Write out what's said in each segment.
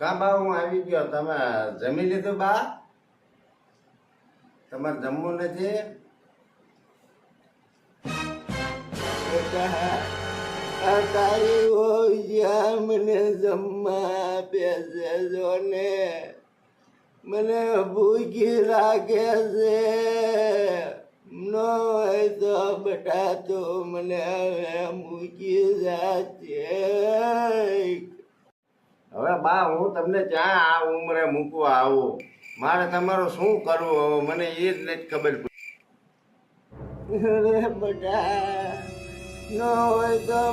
કા હું આવી ગયો? તમે જમી લીધું બા? તમારે જમવું નથી? તારી ઓળિયા મને જમવા છે જો ને મને ભૂખી લાગે છે. નો હોય તો બેટા તો મને હવે મૂકી જાશે હવે બા, હું તમને ક્યાં આ ઉંમરે મૂકવા આવું? મારે તમારું શું કરવું હવે? મને એ જ નથી ખબર પડી.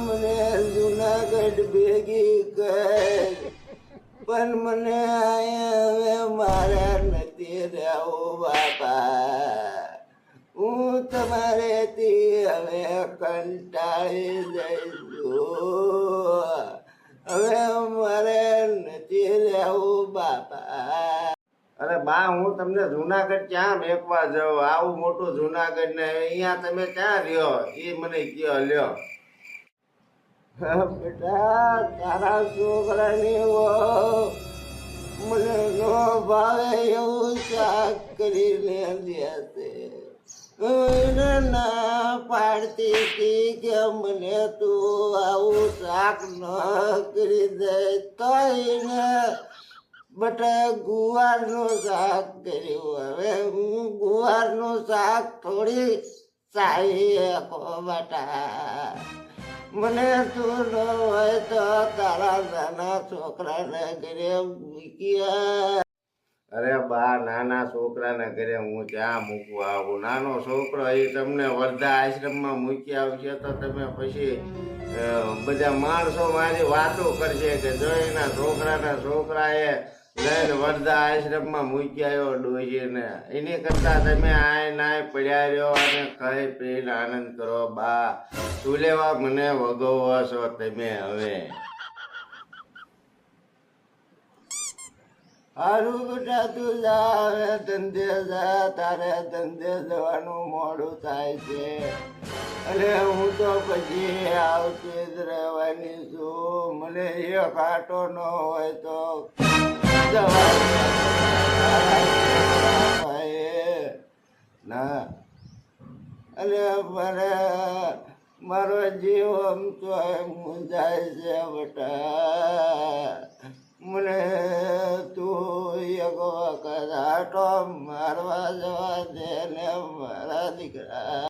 મને જુનાગઢ ભેગી કર. પણ મને અહીંયા હવે મારે નથી રહેવું, બાપા. હું તમારેથી હવે કંટાળી જઈશું. હવે મારે હું તમને જુનાગઢ ક્યાં મેકવા જાઉં? આવું મોટું જુનાગઢ ને અહીંયા તમે ક્યાં રહ્યો? એ મને કયો, લ્યો. બેટા, તારા છોકરાની મને નો ભાવે એવું શાક કરીને દેશે એને ના પાડતી હતી કે મને તું આવું શાક ન કરી દે. તો એને બટા ગુવારનો શાક કર્યું. હવે હું ગુવારનો શાક થોડી સારી આપો બટા. મને તું ન હોય તો તારા નાના છોકરાને ઘરે મૂક્યા અરે બા, નાના છોકરાને ઘરે હું ત્યાં મૂકવા આવું નાનો છોકરો, એ તમને વર્ધા આશ્રમમાં મૂકી આવશે તો તમે પછી બધા માણસો મારી વાતો કરશે કે જો એના છોકરાના છોકરાએ લઈને વર્ધા આશ્રમમાં મૂકી આવ્યો ડોહીને એની કરતા તમે આય નાય પડ્યા રહ્યો અને કઈ પીને આનંદ કરો, બા. તું મને વગોવો છો તમે હવે? હારું બેટા, તું જા ધંધે જા. તારે ધંધે જવાનું મોડું થાય છે. અને હું તો પછી આવતી જ રહેવાની છું. મને એ કાંટો ન હોય તો જવાનું ના અને મારે મારો જીવ આમ તો મુંજાય છે બટા મને તું એક વખત આટો મારવા જવા દે ને મારા દીકરા.